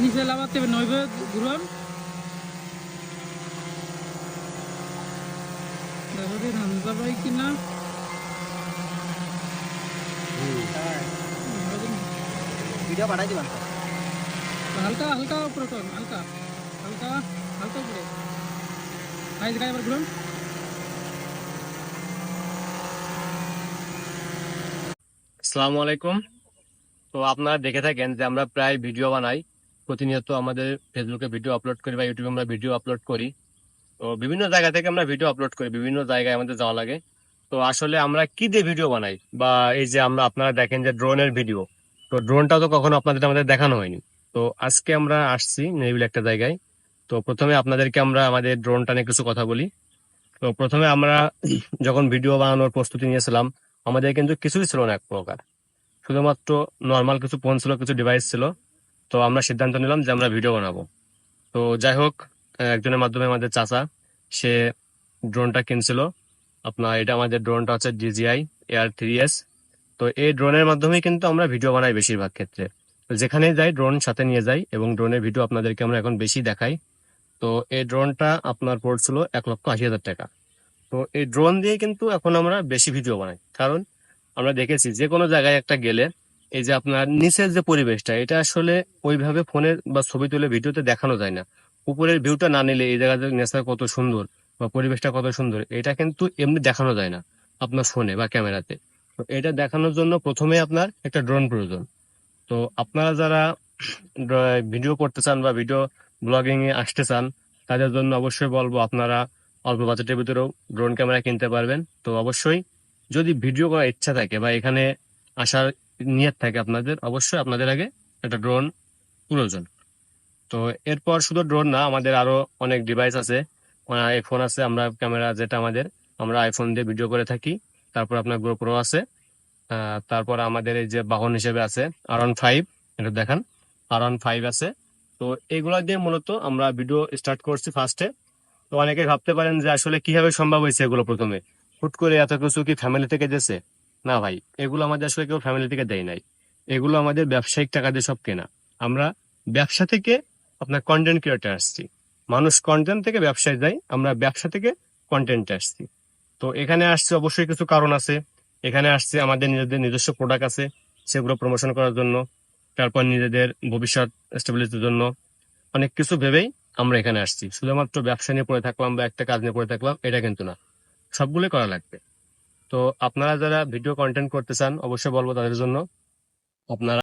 নিচে লাভাতে নইবে ঘুরান। দেখো দিন হামজা ভাই কিনা। ভিডিও পাঠাই দিবেন। হালকা হালকা উপরে টন হালকা হালকা হালকা উপরে। হাই গায়ে এবার ঘুরান। আসসালামু আলাইকুম। তো আপনারা দেখে থাকেন যে আমরা প্রায় ভিডিও বানাই। প্রতিনিয়ত আমাদের ফেসবুকে ভিডিও আপলোড করি বা ইউটিউবে আমরা ভিডিও আপলোড করি। তো বিভিন্ন জায়গা থেকে আমরা ভিডিও আপলোড করি, বিভিন্ন জায়গায় আমাদের যাওয়া লাগে। তো আসলে আমরা কি দিয়ে ভিডিও বানাই? বা এই যে আমরা আপনারা দেখেন যে ড্রোনের ভিডিও তো ড্রোনটা তো কখনো আপনাদের আমাদের দেখানো হয়নি। তো আজকে আমরা আসছি নেভিল একটা জায়গায়। তো প্রথমে আপনাদেরকে আমরা আমাদের ড্রোনটা নিয়ে কিছু কথা বলি। তো প্রথমে আমরা যখন ভিডিও বানানোর প্রস্তুতি নিয়েছিলাম, আমাদের কিন্তু কিছুই ছিল না এক প্রকার। শুধুমাত্র নর্মাল কিছু ফোন ছিল, কিছু ডিভাইস ছিল। তো আমরা সিদ্ধান্ত নিলাম যে আমরা ভিডিও বানাবো। তো যাই হোক, একজনের মাধ্যমে আমাদের চাচা, সে ড্রোনটা কিনছিল। আপনার এটা আমাদের ড্রোনটা হচ্ছে ডিজিআই এয়ার থ্রি এস তো এই ড্রোনের মাধ্যমেই কিন্তু আমরা ভিডিও বানাই বেশিরভাগ ক্ষেত্রে। যেখানে যাই ড্রোন সাথে নিয়ে যাই এবং ড্রোনের ভিডিও আপনাদেরকে আমরা এখন বেশি দেখাই। তো এই ড্রোনটা আপনার পড়ছিল এক লক্ষ আশি হাজার টাকা। তো এই ড্রোন দিয়ে কিন্তু এখন আমরা বেশি ভিডিও বানাই। কারণ আমরা দেখেছি যে কোনো জায়গায় একটা গেলে এই যে আপনার নিচের যে পরিবেশটা, এটা আসলে ওইভাবে ফোনের বা ছবি তুলে ভিডিওতে দেখানো যায় না। উপরের ভিউটা না নিলে এই জায়গাতে নেচার কত সুন্দর বা পরিবেশটা কত সুন্দর, এটা কিন্তু এমনি দেখানো যায় না আপনার ফোনে বা ক্যামেরাতে। তো এটা দেখানোর জন্য প্রথমে আপনার একটা ড্রোন প্রয়োজন। তো আপনারা যারা ভিডিও করতে চান বা ভিডিও ব্লগিং এ আসতে চান, তাদের জন্য অবশ্যই বলব আপনারা অল্প বাজেটের ভিতরেও ড্রোন ক্যামেরা কিনতে পারবেন। তো অবশ্যই যদি ভিডিও করার ইচ্ছা থাকে বা এখানে আসার নিয়ত থাকে আপনাদের, অবশ্যই আপনাদের আগে একটা ড্রোন প্রয়োজন। তো এরপর শুধু ড্রোন না, আমাদের আরও অনেক ডিভাইস আছে। আইফোন আছে, আমরা ক্যামেরা যেটা আমাদের, আমরা আইফোন দিয়ে ভিডিও করে থাকি। তারপর আপনার গোপ্রো আছে। তারপর আমাদের এই যে বাহন হিসেবে আছে আর ওয়ান ফাইভ এটা দেখান। আর ওয়ান ফাইভ আছে। তো এগুলো দিয়ে মূলত আমরা ভিডিও স্টার্ট করছি ফার্স্টে তো অনেকে ভাবতে পারেন যে আসলে কীভাবে সম্ভব হয়েছে এগুলো প্রথমে? হুট করে এত কিছু কি ফ্যামিলি থেকে দিয়েছে না ভাই, এগুলো আমাদের আসলে কেউ ফ্যামিলি থেকে দেয় নাই। এগুলো আমাদের ব্যবসায়িক টাকা দিয়ে সব কেনা। আমরা ব্যবসা থেকে আপনার কন্টেন্ট ক্রিয়েটার আসছি। মানুষ কন্টেন্ট থেকে ব্যবসায় যায়, আমরা ব্যবসা থেকে কন্টেন্টে আসছি। তো এখানে আসছে অবশ্যই কিছু কারণ আছে। এখানে আসছে আমাদের নিজেদের নিজস্ব প্রোডাক্ট আছে, সেগুলো প্রমোশন করার জন্য, তারপর নিজেদের ভবিষ্যৎ স্টেবিলিটির জন্য। অনেক কিছু ভেবেই আমরা এখানে আসছি। শুধুমাত্র ব্যবসা নিয়ে পড়ে থাকলাম বা একটা কাজ নিয়ে পড়ে থাকলাম, এটা কিন্তু না। সবগুলোই করা লাগবে। তো আপনারা যারা ভিডিও কন্টেন্ট করতে চান অবশ্যই বলব তাদের জন্য। আপনারা